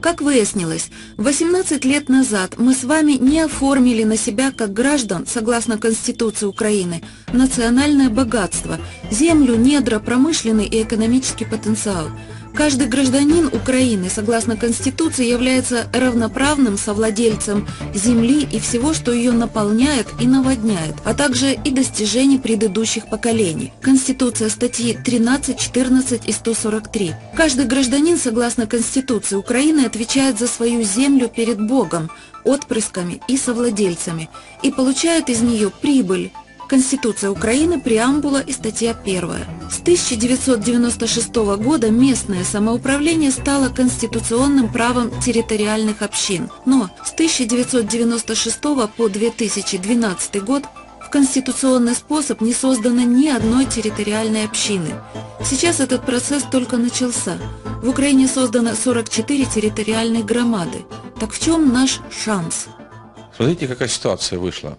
Как выяснилось, 18 лет назад мы с вами не оформили на себя как граждан, согласно Конституции Украины, национальное богатство, землю, недра, промышленный и экономический потенциал – Каждый гражданин Украины, согласно Конституции, является равноправным совладельцем земли и всего, что ее наполняет и наводняет, а также и достижений предыдущих поколений. Конституция статьи 13, 14 и 143. Каждый гражданин, согласно Конституции Украины, отвечает за свою землю перед Богом, отпрысками и совладельцами и получает из нее прибыль, Конституция Украины, преамбула и статья 1. С 1996 года местное самоуправление стало конституционным правом территориальных общин, но с 1996 по 2012 год в конституционный способ не создано ни одной территориальной общины. Сейчас этот процесс только начался. В Украине создано 44 территориальных громады. Так в чем наш шанс? Смотрите, какая ситуация вышла.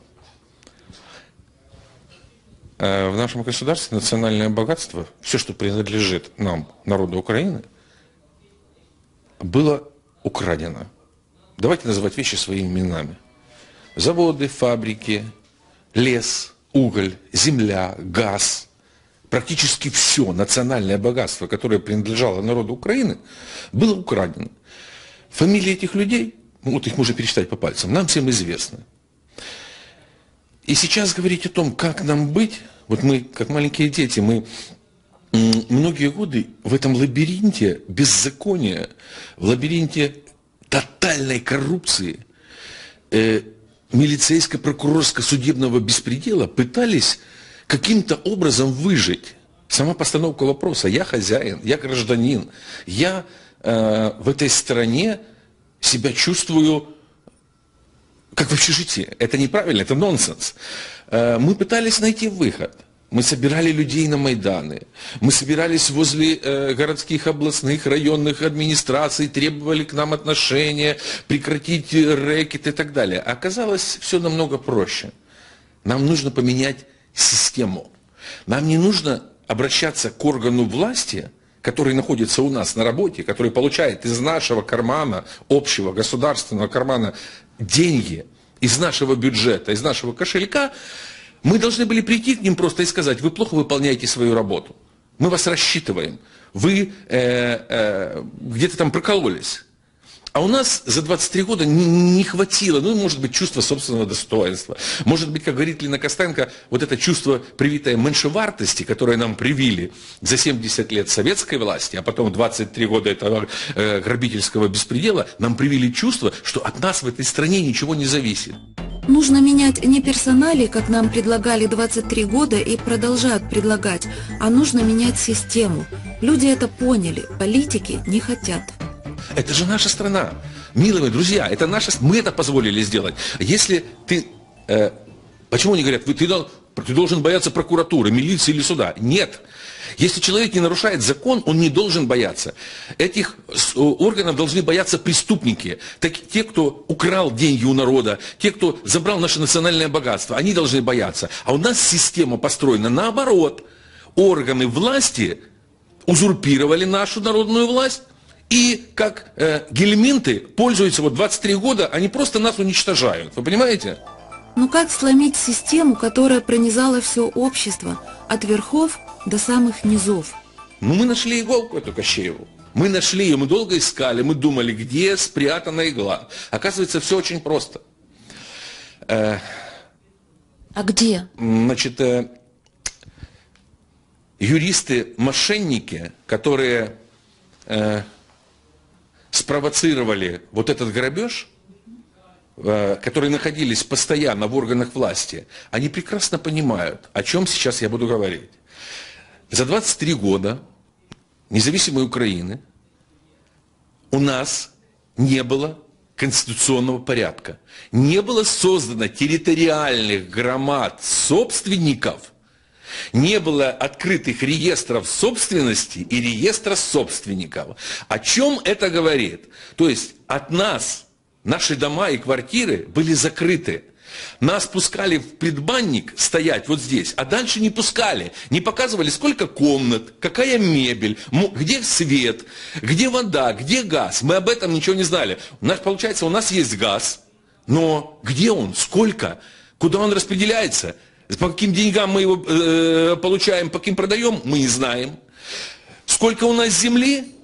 Э, в нашем государстве национальное богатство, все, что принадлежит нам, народу Украины, было украдено. Давайте называть вещи своими именами. Заводы, фабрики, лес, уголь, земля, газ, практически все национальное богатство, которое принадлежало народу Украины, было украдено. Фамилии этих людей, ну, вот их можно пересчитать по пальцам, нам всем известны. И сейчас говорить о том, как нам быть, вот мы, как маленькие дети, мы многие годы в этом лабиринте беззакония, в лабиринте тотальной коррупции, э, милицейско-прокурорско-судебного беспредела пытались каким-то образом выжить. Сама постановка вопроса, я хозяин, я гражданин, я э, в этой стране себя чувствую как в общежитии. Это неправильно, это нонсенс. Э, мы пытались найти выход. Мы собирали людей на Майданы. Мы собирались возле э, городских, областных, районных администраций, требовали к нам отношения, прекратить рэкет и так далее. А оказалось все намного проще. Нам нужно поменять систему. Нам не нужно обращаться к органу власти, который находится у нас на работе, который получает из нашего кармана, общего государственного кармана деньги из нашего бюджета, из нашего кошелька, мы должны были прийти к ним просто и сказать, вы плохо выполняете свою работу. Мы вас рассчитываем. Вы э, э, где-то там прокололись. А у нас за 23 года не, хватило, ну, может быть, чувства собственного достоинства. Может быть, как говорит Лена Костенко, вот это чувство, привитое меньшевартости, которое нам привили за 70 лет советской власти, а потом 23 года этого э, грабительского беспредела, нам привили чувство, что от нас в этой стране ничего не зависит. Нужно менять не персонали, как нам предлагали 23 года и продолжают предлагать, а нужно менять систему. Люди это поняли, политики не хотят. Это же наша страна. Милые друзья, это наша... Мы это позволили сделать. Если ты... Э, почему они говорят, ты, ты должен бояться прокуратуры, милиции или суда? Нет. Если человек не нарушает закон, он не должен бояться. Этих органов должны бояться преступники. Так, те, кто украл деньги у народа, те, кто забрал наше национальное богатство, они должны бояться. А у нас система построена наоборот. Органы власти узурпировали нашу народную власть, и как э, гельминты пользуются вот 23 года, они просто нас уничтожают. Вы понимаете? Ну как сломить систему, которая пронизала все общество, от верхов до самых низов? Ну мы нашли иголку эту Кощееву. Мы нашли ее, мы долго искали, мы думали, где спрятана игла. Оказывается, все очень просто. Э, а где? Значит, э, юристы-мошенники, которые... Э, спровоцировали вот этот грабеж, э, которые находились постоянно в органах власти, они прекрасно понимают, о чем сейчас я буду говорить. За 23 года независимой Украины у нас не было конституционного порядка. Не было создано территориальных громад собственников – не было открытых реестров собственности и реестра собственников. О чем это говорит? То есть от нас наши дома и квартиры были закрыты. Нас пускали в предбанник стоять вот здесь, а дальше не пускали. Не показывали, сколько комнат, какая мебель, где свет, где вода, где газ. Мы об этом ничего не знали. У нас, получается, у нас есть газ, но где он, сколько, куда он распределяется, по каким деньгам мы его э, получаем, по каким продаем, мы не знаем. Сколько у нас земли,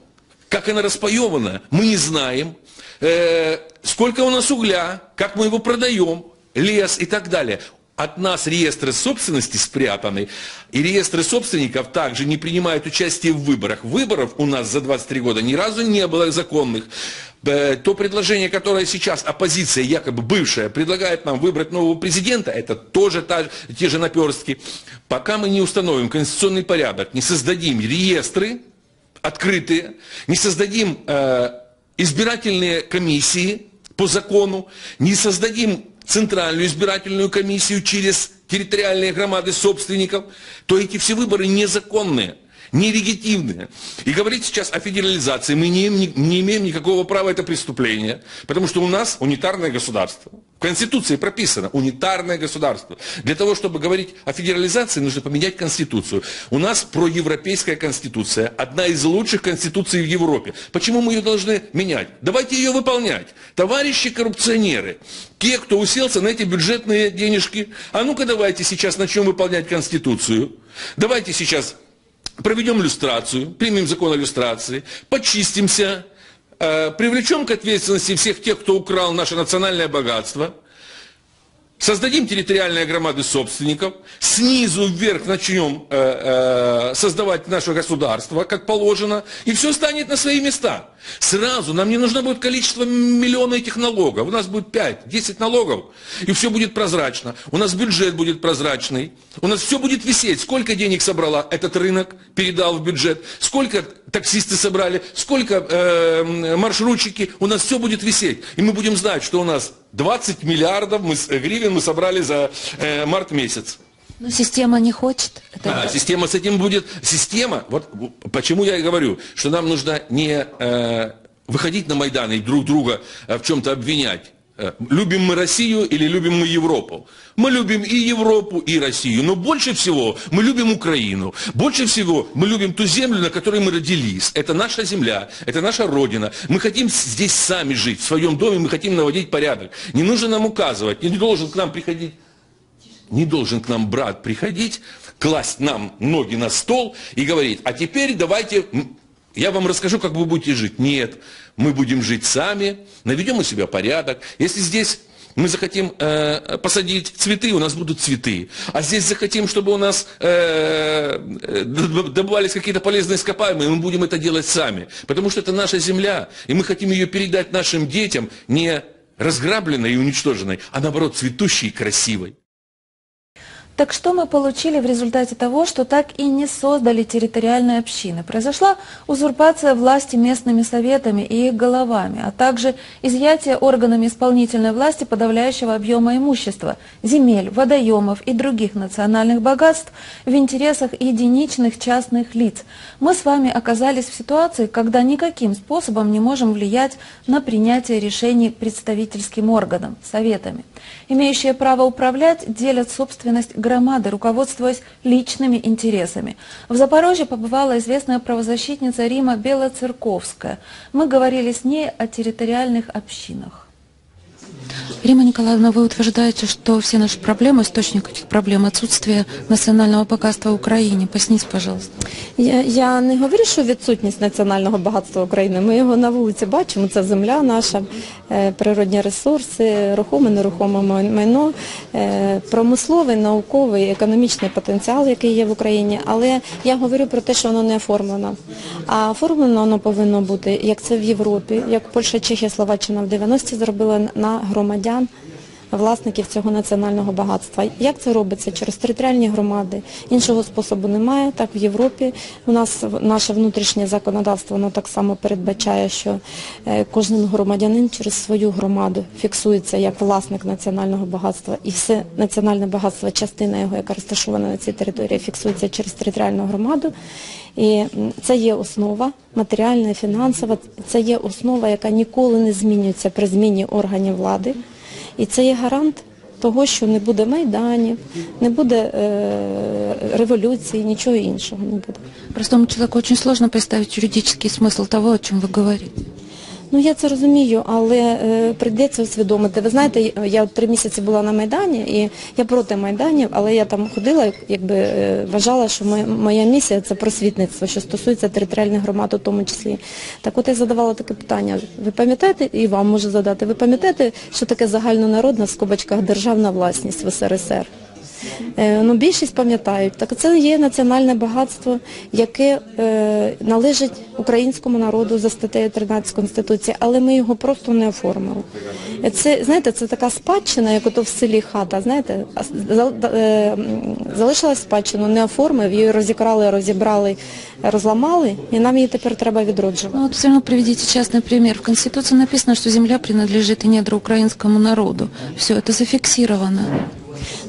как она распаевана, мы не знаем. Э, сколько у нас угля, как мы его продаем, лес и так далее. От нас реестры собственности спрятаны, и реестры собственников также не принимают участие в выборах. Выборов у нас за 23 года ни разу не было законных. То предложение, которое сейчас оппозиция, якобы бывшая, предлагает нам выбрать нового президента, это тоже та- те же наперстки. Пока мы не установим конституционный порядок, не создадим реестры, открытые, не создадим э, избирательные комиссии по закону, не создадим центральную избирательную комиссию через территориальные громады собственников, то эти все выборы незаконные, Нелегитимные. И говорить сейчас о федерализации мы не, не имеем никакого права, это преступление, потому что у нас унитарное государство. В Конституции прописано унитарное государство. Для того, чтобы говорить о федерализации, нужно поменять Конституцию. У нас проевропейская Конституция, одна из лучших Конституций в Европе. Почему мы ее должны менять? Давайте ее выполнять. Товарищи коррупционеры, те, кто уселся на эти бюджетные денежки, а ну-ка давайте сейчас начнем выполнять Конституцию. Давайте сейчас проведем иллюстрацию, примем закон о иллюстрации, почистимся, э, привлечем к ответственности всех тех, кто украл наше национальное богатство, создадим территориальные громады собственников, снизу вверх начнем э, э, создавать наше государство, как положено, и все станет на свои места. Сразу нам не нужно будет количество миллиона этих налогов. У нас будет 5-10 налогов, и все будет прозрачно. У нас бюджет будет прозрачный. У нас все будет висеть. Сколько денег собрала этот рынок, передал в бюджет, сколько таксисты собрали, сколько э, маршрутчики, у нас все будет висеть. И мы будем знать, что у нас 20 миллиардов мы, с- гривен мы собрали за э, март месяц. Но система не хочет. Это А, система с этим будет. Система, вот почему я и говорю, что нам нужно не э, выходить на Майдан и друг друга э, в чем-то обвинять. Э, Любим мы Россию или любим мы Европу? Мы любим и Европу, и Россию, но больше всего мы любим Украину. Больше всего мы любим ту землю, на которой мы родились. Это наша земля, это наша родина. Мы хотим здесь сами жить, в своем доме мы хотим наводить порядок. Не нужно нам указывать, не должен к нам приходить не должен к нам брат приходить, класть нам ноги на стол и говорить, а теперь давайте, я вам расскажу, как вы будете жить. Нет, мы будем жить сами, наведем у себя порядок. Если здесь мы захотим э, посадить цветы, у нас будут цветы. А здесь захотим, чтобы у нас э, э, добывались какие-то полезные ископаемые, мы будем это делать сами. Потому что это наша земля, и мы хотим ее передать нашим детям не разграбленной и уничтоженной, а наоборот цветущей и красивой. Так что мы получили в результате того, что так и не создали территориальные общины? Произошла узурпация власти местными советами и их головами, а также изъятие органами исполнительной власти подавляющего объема имущества, земель, водоемов и других национальных богатств в интересах единичных частных лиц. Мы с вами оказались в ситуации, когда никаким способом не можем влиять на принятие решений представительским органам, советами. Имеющие право управлять делят собственность громады, руководствуясь личными интересами. В Запорожье побывала известная правозащитница Рима Белоцерковская. Мы говорили с ней о территориальных общинах. Рима Николаевна, вы утверждаете, что все наши проблемы, источник этих проблем, отсутствие национального богатства в Украине. Поясните, пожалуйста. Я, я не говорю, що відсутність національного багатства України. Ми його на вулиці бачимо. Це земля наша, е, природні ресурси, рухоме, нерухоме май- майно, е, промисловий, науковий, економічний потенціал, який є в Україні. Але я говорю про те, що воно не оформлено. А оформлено воно повинно бути, як це в Європі, як Польща, Чехія, Словаччина в 90-ті зробили на громадян власників цього національного багатства. Як це робиться? Через територіальні громади. Іншого способу немає. Так в Європі у нас наше внутрішнє законодавство воно так само передбачає, що е, кожен громадянин через свою громаду фіксується як власник національного багатства, і все національне багатство, частина його, яка розташована на цій території, фіксується через територіальну громаду. І це є основа матеріальна, фінансова, це є основа, яка ніколи не змінюється при зміні органів влади. І це є гарант того, що не буде майданів, не буде е, революції, нічого іншого не буде. Простому человеку очень сложно представить юридический смысл того, о чем вы говорите. Ну я це розумію, але е, прийдеться усвідомити. Ви знаєте, я три місяці була на Майдані, і я проти Майданів, але я там ходила, якби е, вважала, що моя, моя місія це просвітництво, що стосується територіальних громад у тому числі. Так от я задавала таке питання. Ви пам'ятаєте, і вам можу задати, ви пам'ятаєте, що таке загальнонародна в скобочках державна власність в СРСР? Е, Ну, більшість пам'ятають. Так це є національне багатство, яке е, належить українському народу за статтею 13 Конституції, але ми його просто не оформили. Е, Це, знаєте, це така спадщина, як ото в селі хата, знаєте, е, залишилась спадщину, не оформив, її розікрали, розібрали, розламали, і нам її тепер треба відроджувати. Ну вот все равно приведите частный пример. В Конституции написано, что земля принадлежит и недра украинскому народу. Все это зафиксировано.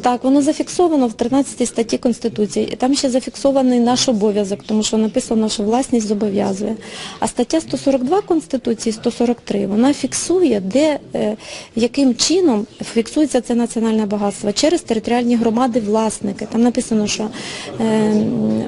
Так, воно зафіксовано в 13 статті Конституції. І там ще зафіксований наш обов'язок, тому що написано, що власність зобов'язує. А стаття 142 Конституції, 143, вона фіксує, де, е, яким чином фіксується це національне багатство через територіальні громади власники. Там написано, що е,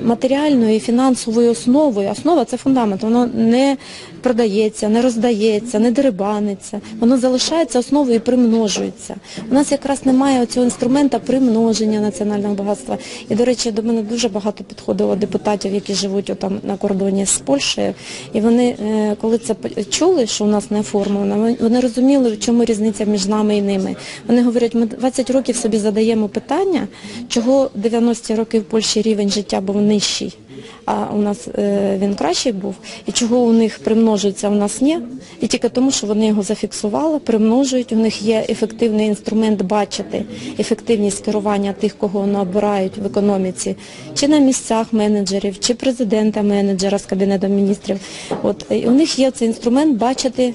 матеріальною і фінансовою основою, основа це фундамент, воно не продається, не роздається, не дерибаниться, воно залишається основою і примножується. У нас якраз немає цього інструмента примноження національного багатства. І, до речі, до мене дуже багато підходило депутатів, які живуть отам на кордоні з Польщею. І вони, е, коли це чули, що у нас не оформлено, вони- розуміли, в чому різниця між нами і ними. Вони говорять, ми 20 років собі задаємо питання, чого 90-ті роки в Польщі рівень життя був нижчий а у нас е, він кращий був, і чого у них примножується, у нас ні. І тільки тому, що вони його зафіксували, примножують, у них є ефективний інструмент бачити ефективність керування тих, кого вони обирають в економіці, чи на місцях менеджерів, чи президента менеджера з Кабінетом міністрів. От, і у них є цей інструмент бачити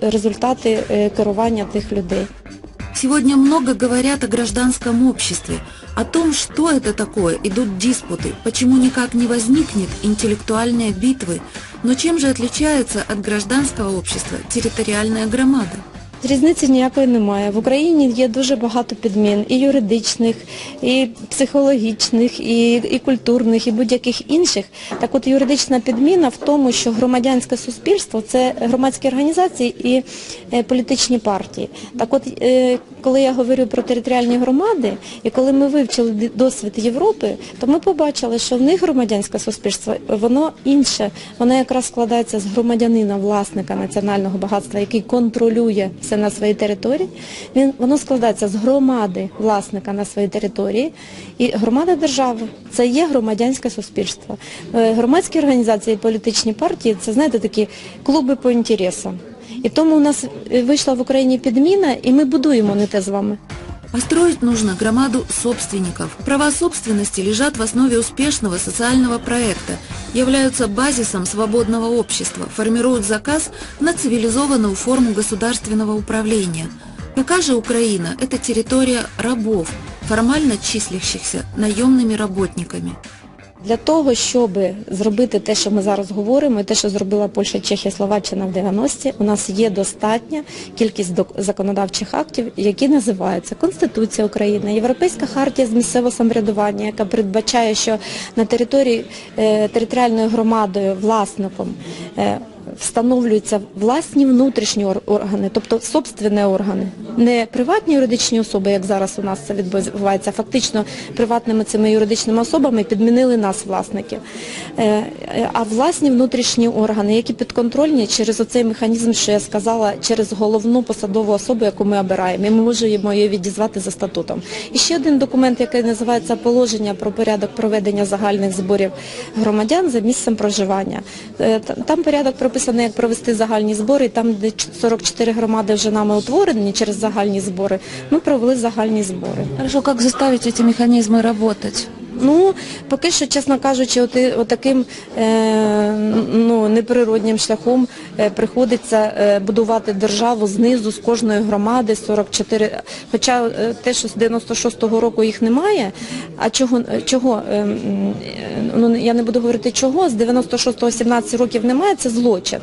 результати е, керування тих людей. Сегодня много говорят о гражданском обществе, о том, что это такое, идут диспуты, почему никак не возникнет интеллектуальной битвы. Но чем же отличается от гражданского общества территориальная громада? Різниці ніякої немає. В Україні є дуже багато підмін і юридичних, і психологічних, і, і культурних, і будь-яких інших. Так от юридична підміна в тому, що громадянське суспільство це громадські організації і е, політичні партії. Так от, е, коли я говорю про територіальні громади, і коли ми вивчили досвід Європи, то ми побачили, що в них громадянське суспільство, воно інше, воно якраз складається з громадянина, власника національного багатства, який контролює все на своїй території. Він, воно складається з громади власника на своїй території і громада держави. Це є громадянське суспільство. Е, Громадські організації, політичні партії це, знаєте, такі клуби по інтересам. І тому у нас вийшла в Україні підміна, і ми будуємо не те з вами. А строить нужно громаду собственников. Права собственности лежат в основе успешного социального проекта, являются базисом свободного общества, формируют заказ на цивилизованную форму государственного управления. Какая же Украина – это территория рабов, формально числящихся наемными работниками. Для того, щоб зробити те, що ми зараз говоримо, і те, що зробила Польща, Чехія, Словаччина в 90-ті, у нас є достатня кількість законодавчих актів, які називаються Конституція України, Європейська хартія з місцевого самоврядування, яка передбачає, що на території е, територіальною громадою, власником е, встановлюються власні внутрішні органи, тобто собственні органи, не приватні юридичні особи, як зараз у нас це відбувається. Фактично приватними цими юридичними особами підмінили нас, власників. Е, е, А власні внутрішні органи, які підконтрольні через оцей механізм, що я сказала, через головну посадову особу, яку ми обираємо, і ми можемо її відізвати за статутом. І ще один документ, який називається положення про порядок проведення загальних зборів громадян за місцем проживання. Е, Там порядок прописаний, як провести загальні збори, і там, де 44 громади вже нами утворені через загальні збори, ми провели загальні збори. Хорошо, як заставити ці механізми працювати? Ну, поки що, чесно кажучи, от, таким е, ну, неприроднім шляхом приходиться е, будувати державу знизу з кожної громади 44. Хоча е, те, що з 96-го року їх немає, а чого, е, чого е, м, е, ну, я не буду говорити чого, з 96-го 17 років немає, це злочин.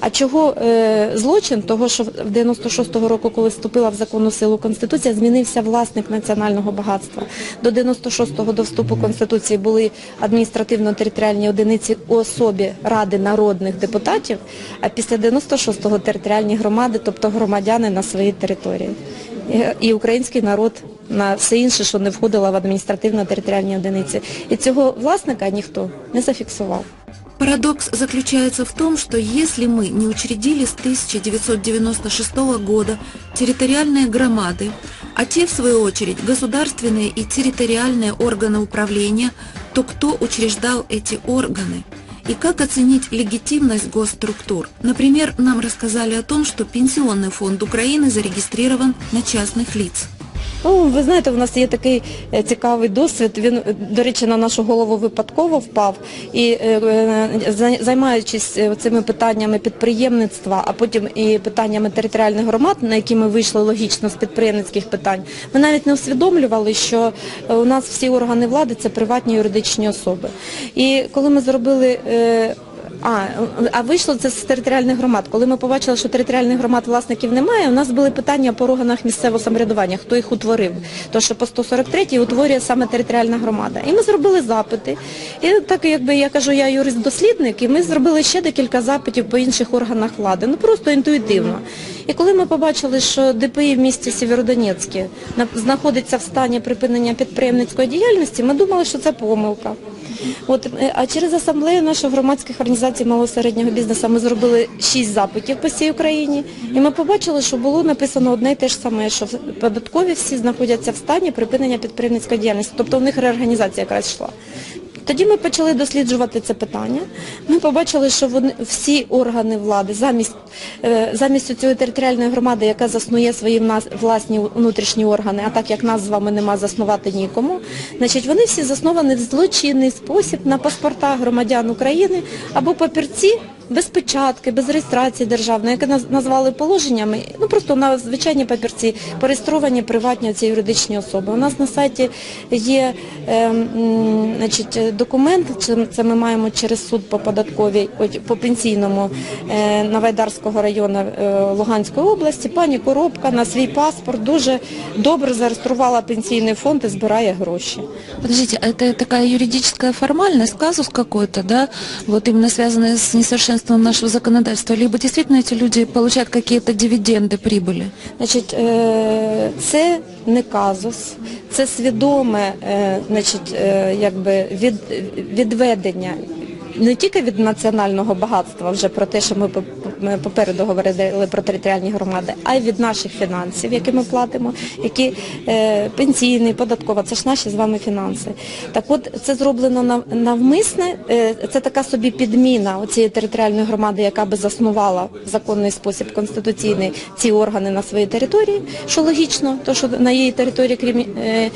А чого е, злочин? Того, що в 96-го року, коли вступила в законну силу Конституція, змінився власник національного багатства. До 96-го до вступу Конституції були адміністративно-територіальні одиниці у особі Ради народних депутатів, а після 96-го територіальні громади, тобто громадяни на своїй території. І- І український народ на все інше, що не входило в адміністративно-територіальні одиниці. І цього власника ніхто не зафіксував. Парадокс заключается в том, что если мы не учредили с 1996 года территориальные громады, а те, в свою очередь, государственные и территориальные органы управления, то кто учреждал эти органы? И как оценить легитимность госструктур? Например, нам рассказали о том, что Пенсионный фонд Украины зарегистрирован на частных лиц. Ну, ви знаєте, у нас є такий е, цікавий досвід. Він, е, до речі, на нашу голову випадково впав. І е, за- займаючись цими питаннями підприємництва, а потім і питаннями територіальних громад, на які ми вийшли логічно з підприємницьких питань, ми навіть не усвідомлювали, що у нас всі органи влади це приватні юридичні особи. І коли ми зробили а, а вийшло це з територіальних громад. Коли ми побачили, що територіальних громад власників немає, у нас були питання по органах місцевого самоврядування, хто їх утворив. То, що по 143-й утворює саме територіальна громада. І ми зробили запити. І так якби я кажу, я юрист-дослідник, і ми зробили ще декілька запитів по інших органах влади. Ну просто інтуїтивно. І коли ми побачили, що ДПІ в місті Сєвєродонецьке знаходиться в стані припинення підприємницької діяльності, ми думали, що це помилка. От, е, а через асамблею наших громадських організацій малого середнього бізнесу ми зробили шість запитів по всій Україні, і ми побачили, що було написано одне і те ж саме, що податкові всі знаходяться в стані припинення підприємницької діяльності, тобто у них реорганізація якраз йшла. Тоді ми почали досліджувати це питання. Ми побачили, що вони всі органи влади замість е, замість цієї територіальної громади, яка заснує свої власні внутрішні органи, а так як нас з вами нема заснувати нікому, значить вони всі засновані в злочинний спосіб на паспортах громадян України або папірці без печатки, без реєстрації державної, яке назвали положеннями, ну просто на звичайні папірці, пореєстровані приватні ці юридичні особи. У нас на сайті є е, значить, документ, це, це ми маємо через суд по податковій, по пенсійному е, Новайдарського району е, Луганської області. Пані Коробка на свій паспорт дуже добре зареєструвала пенсійний фонд і збирає гроші. Подождите, а это такая юридическая формальность, казус какой-то, да, вот именно связанный с несовершенством нашего законодательства, либо действительно эти люди получают какие-то дивиденды, прибыли? Значить, е, це не казус, це свідоме е, значить, е, якби від, відведення не тільки від національного багатства, вже про те, що ми попереду говорили про територіальні громади, а й від наших фінансів, які ми платимо, які е, пенсійний, податкова, це ж наші з вами фінанси. Так от це зроблено навмисне, е, це така собі підміна цієї територіальної громади, яка би заснувала в законний спосіб конституційний ці органи на своїй території, що логічно, то що на її території, крім е,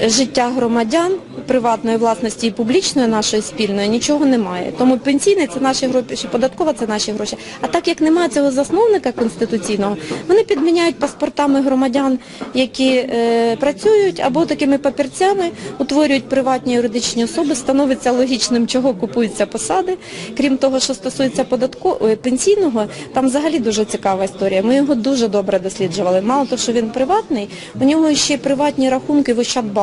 життя громадян, приватної власності і публічної нашої спільної нічого немає. Тому пенсійний це наші гроші, податкова це наші гроші. А так як немає цього засновника конституційного, вони підміняють паспортами громадян, які е, працюють, або такими папірцями утворюють приватні юридичні особи, становиться логічним, чого купуються посади. Крім того, що стосується податко... пенсійного, там взагалі дуже цікава історія. Ми його дуже добре досліджували. Мало того, що він приватний, у нього ще й приватні рахунки в Ощадбанку.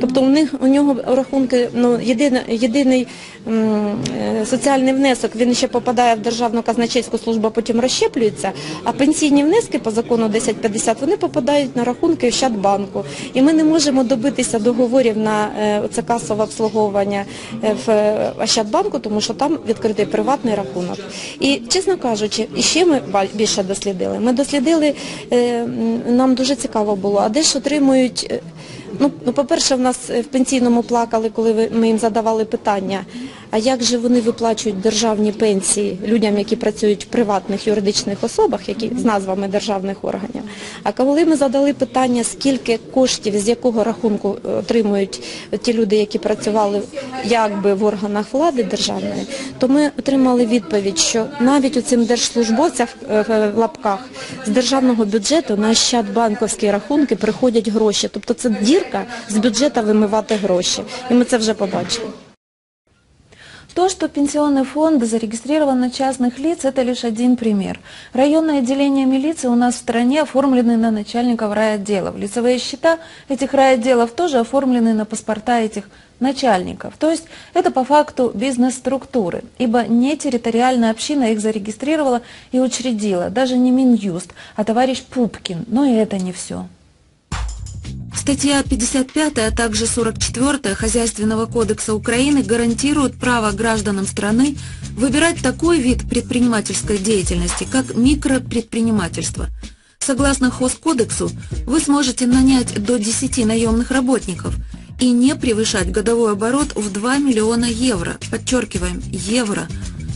Тобто у них у нього рахунки, ну єдине, єдиний м, е, соціальний внесок, він ще попадає в державну казначейську службу, а потім розщеплюється. А пенсійні внески по закону 1050 вони попадають на рахунки Ощадбанку. І ми не можемо добитися договорів на е, оце касове обслуговування е, в е, Ощадбанку, тому що там відкритий приватний рахунок. І чесно кажучи, і ще ми більше дослідили. Ми дослідили, е, нам дуже цікаво було, а де ж отримують. Ну, ну, по-перше, в нас е, в пенсійному плакали, коли ми їм задавали питання, а як же вони виплачують державні пенсії людям, які працюють в приватних юридичних особах, які з назвами державних органів. А коли ми задали питання, скільки коштів, з якого рахунку е, отримують ті люди, які працювали якби в органах влади державної, то ми отримали відповідь, що навіть у цим держслужбовцям е, в лапках з державного бюджету на Ощадбанковські рахунки приходять гроші. Тобто це дірка з бюджету вимивати гроші. І ми це вже побачили. То, что пенсионный фонд зарегистрирован на частных лиц, это лишь один пример. Районные отделения милиции у нас в стране оформлены на начальников райотделов. Лицевые счета этих райотделов тоже оформлены на паспорта этих начальников. То есть это по факту бизнес-структуры, ибо не территориальная община их зарегистрировала и учредила, даже не Минюст, а товарищ Пупкин. Но и это не все. Статья 55, а также 44 Хозяйственного кодекса Украины гарантируют право гражданам страны выбирать такой вид предпринимательской деятельности, как микропредпринимательство. Согласно Хозкодексу, вы сможете нанять до 10 наемных работников и не превышать годовой оборот в 2 миллиона евро, подчеркиваем, евро,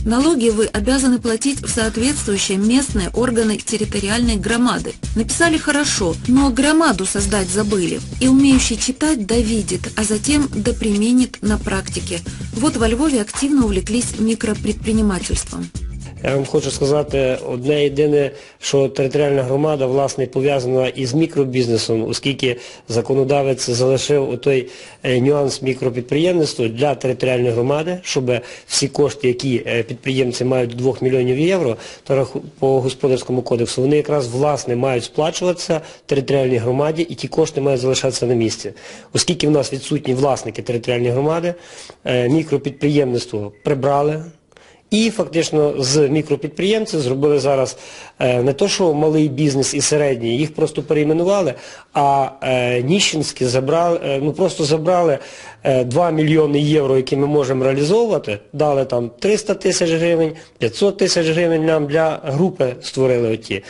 Налоги вы обязаны платить в соответствующие местные органы территориальной громады. Написали хорошо, но громаду создать забыли. И умеющий читать довидит, а затем доприменит на практике. Вот во Львове активно увлеклись микропредпринимательством. Я вам хочу сказати одне єдине, що територіальна громада власне пов'язана із мікробізнесом, оскільки законодавець залишив той е, нюанс мікропідприємництва для територіальної громади, щоб всі кошти, які е, підприємці мають до 2 мільйонів євро, по господарському кодексу, вони якраз власне мають сплачуватися територіальній громаді і ті кошти мають залишатися на місці. Оскільки в нас відсутні власники територіальної громади, е, мікропідприємництво прибрали. І фактично з мікропідприємців зробили зараз е, не то, що малий бізнес і середній, їх просто перейменували, а е, Ніщинські забрали, е, ну просто забрали е, 2 мільйони євро, які ми можемо реалізовувати, дали там 300 тисяч гривень, 500 тисяч гривень нам для групи створили оті.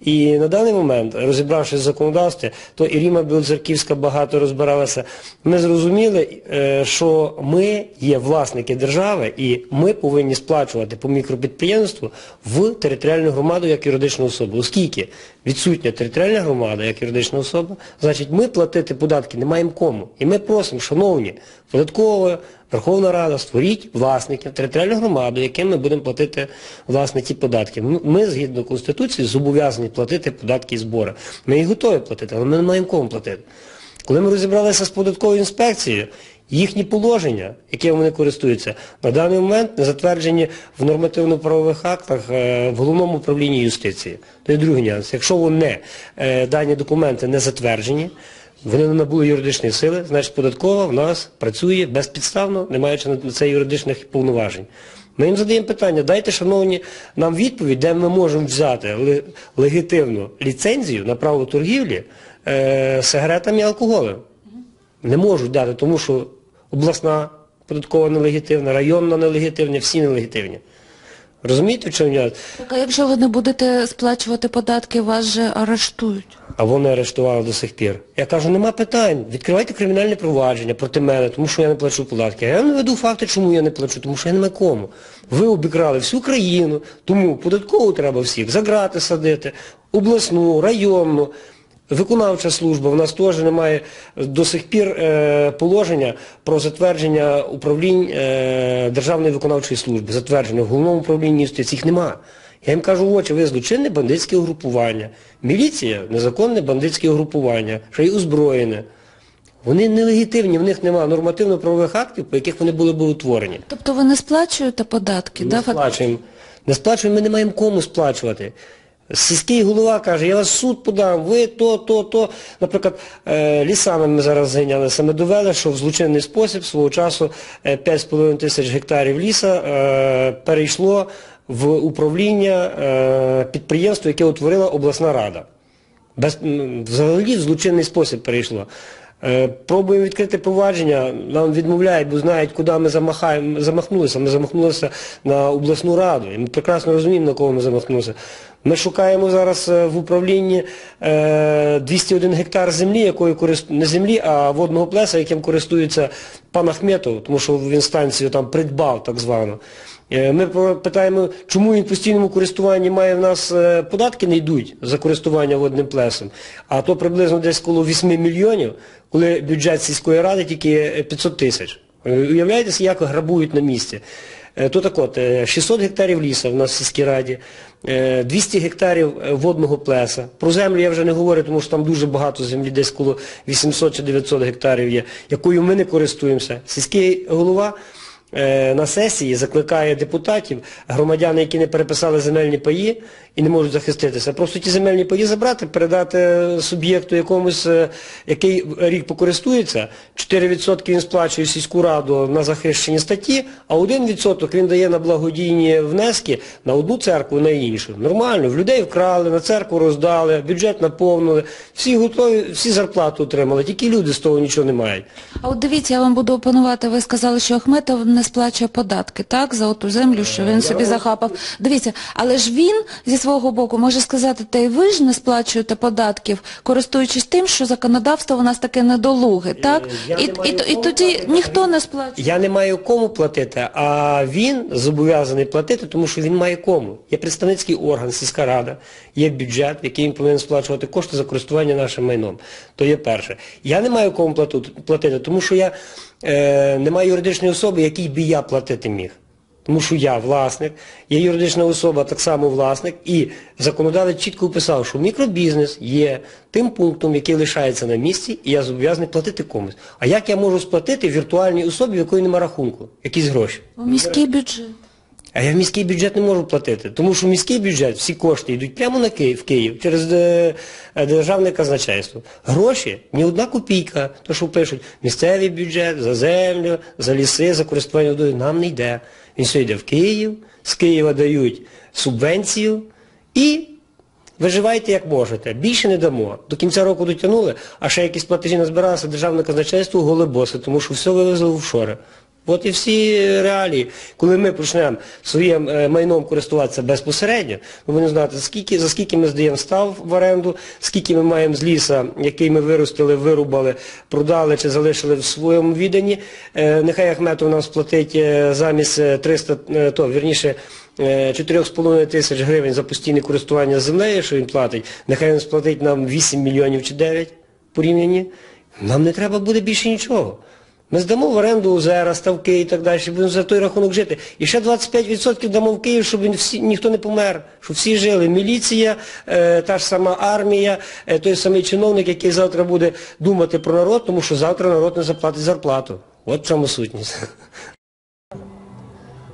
І на даний момент, розібравшись в законодавстві, то і Ріма Білоцерківська багато розбиралася, ми зрозуміли, е, що ми є власники держави і ми повинні сплачувати по мікропідприємству в територіальну громаду як юридичну особу. Оскільки відсутня територіальна громада як юридична особа, значить ми платити податки не маємо кому. І ми просимо, шановні, податково, Верховна Рада, створіть власників, територіальну громаду, яким ми будемо платити власне ті податки. Ми, згідно Конституції, зобов'язані платити податки і збори. Ми їх готові платити, але ми не маємо кому платити. Коли ми розібралися з податковою інспекцією, їхні положення, якими вони користуються, на даний момент не затверджені в нормативно-правових актах е, в головному управлінні юстиції. Є другий нюанс. Якщо вони, е, дані документи не затверджені, вони не набули юридичної сили, значить податкова в нас працює безпідставно, не маючи на це юридичних повноважень. Ми їм задаємо питання, дайте, шановні, нам відповідь, де ми можемо взяти легітимну ліцензію на право торгівлі е, сигаретами і алкоголем. Не можуть дати, тому що обласна податкова нелегітимна, районна нелегітимна, всі нелегітимні. Розумієте, в чому нюанс? Так, а якщо ви не будете сплачувати податки, вас же арештують. А вони арештували до сих пір. Я кажу, нема питань, відкривайте кримінальне провадження проти мене, тому що я не плачу податки. А я наведу факти, чому я не плачу, тому що я не маю кому. Ви обікрали всю країну, тому податкову треба всіх за грати садити, обласну, районну. Виконавча служба, в нас теж немає до сих пір е, положення про затвердження управлінь е, Державної виконавчої служби, затвердження в головному управлінні юстиції, їх нема. Я їм кажу в очі, ви злочинне бандитське угрупування. Міліція незаконне бандитське угрупування, ще й озброєне. Вони нелегітимні, в них немає нормативно-правових актів, по яких вони були б утворені. Тобто ви не сплачуєте податки, Не да? сплачуємо. Не сплачуємо, ми не маємо кому сплачувати. Сільський голова каже, я вас суд подам, ви то, то, то. Наприклад, е, лісами ми зараз зайнялися. Ми довели, що в злочинний спосіб свого часу е, 5,5 тисяч гектарів ліса е, перейшло в управління е, підприємства, яке утворила обласна рада. Без, взагалі в злочинний спосіб перейшло. Е, Пробуємо відкрити провадження, нам відмовляють, бо знають, куди ми замахаємо, замахнулися. Ми замахнулися на обласну раду. І ми прекрасно розуміємо, на кого ми замахнулися. Ми шукаємо зараз е, в управлінні е, 201 гектар землі, якою корист... не землі, а водного плеса, яким користується пан Ахметов, тому що він станцію там придбав так звану. Е, Ми питаємо, чому він в постійному користуванні має в нас е, податки не йдуть за користування водним плесом, а то приблизно десь коло 8 мільйонів, коли бюджет сільської ради тільки е, 500 тисяч. Е, Уявляєте, як грабують на місці. Е, То так от, е, 600 гектарів лісу в нас в сільській раді, е, 200 гектарів е, водного плеса. Про землю я вже не говорю, тому що там дуже багато землі, десь коло 800 чи 900 гектарів є, якою ми не користуємося. Сільський голова е, на сесії закликає депутатів, громадян, які не переписали земельні паї і не можуть захиститися, просто ті земельні паї забрати, передати суб'єкту якомусь, е, який рік покористується, 4% він сплачує сільську раду на захищені статті, а 1% він дає на благодійні внески на одну церкву, на іншу. Нормально, в людей вкрали, на церкву роздали, бюджет наповнили, всі готові, всі зарплату отримали, тільки люди з того нічого не мають. А от дивіться, я вам буду опонувати. Ви сказали, що Ахметов не сплачує податки, так, за оту землю, що він собі захапав. Дивіться, але ж він зі свого боку може сказати, та й ви ж не сплачуєте податків, користуючись тим, що законодавство у нас таке недолуге, так? я І, не маю і, кому тоді платити. ніхто не сплачує. Я не маю кому платити, а він зобов'язаний платити, тому що він має кому. Є представницький орган, сільська рада, є бюджет, в який він повинен сплачувати кошти за користування нашим майном. То є перше. Я не маю кому плату- платити, тому що я е, не юридичної особи, якій би я платити міг. Тому що я власник, є юридична особа так само власник, і законодавець чітко описав, що мікробізнес є тим пунктом, який лишається на місці, і я зобов'язаний платити комусь. А як я можу сплатити віртуальній особі, в якої немає рахунку, якісь гроші? У міський бюджет. А я в міський бюджет не можу платити, тому що в міський бюджет всі кошти йдуть прямо на Київ, в Київ через е, е, державне казначейство. Гроші, ні одна копійка, то що пишуть, місцевий бюджет, за землю, за ліси, за користування водою, нам не йде. Він все йде в Київ, з Києва дають субвенцію і виживайте як можете. Більше не дамо. До кінця року дотягнули, а ще якісь платежі назбиралися державне казначейство голебоси, тому що все вивезли в офшори. От і всі реалії. Коли ми почнемо своїм е, майном користуватися безпосередньо, ми будемо знати, скільки, за скільки ми здаємо став в оренду, скільки ми маємо з ліса, який ми виростили, вирубали, продали чи залишили в своєму відданні. Е, Нехай Ахметов нам сплатить е, замість е, 300, е, то, вірніше, е, 4,5 тисяч гривень за постійне користування землею, що він платить, нехай він сплатить нам 8 мільйонів чи 9 порівнянні. Нам не треба буде більше нічого. Ми здамо в оренду озера, ставки і так далі, будемо за той рахунок жити. І ще 25% дамо в Київ, щоб всі, ніхто не помер, щоб всі жили. Міліція, е, та ж сама армія, е, той самий чиновник, який завтра буде думати про народ, тому що завтра народ не заплатить зарплату. От в чому сутність.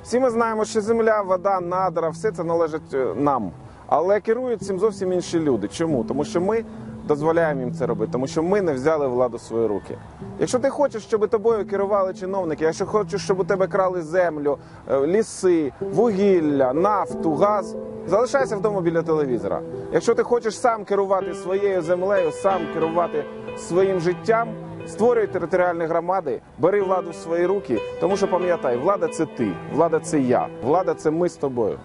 Всі ми знаємо, що земля, вода, надра, все це належить е, нам. Але керують цим зовсім інші люди. Чому? Тому що ми дозволяємо їм це робити, тому що ми не взяли владу в свої руки. Якщо ти хочеш, щоб тобою керували чиновники, якщо хочеш, щоб у тебе крали землю, е, ліси, вугілля, нафту, газ, залишайся вдома біля телевізора. Якщо ти хочеш сам керувати своєю землею, сам керувати своїм життям, Створюй територіальні громади, бери владу в свої руки, тому що пам'ятай, влада це ти, влада це я, влада це ми з тобою.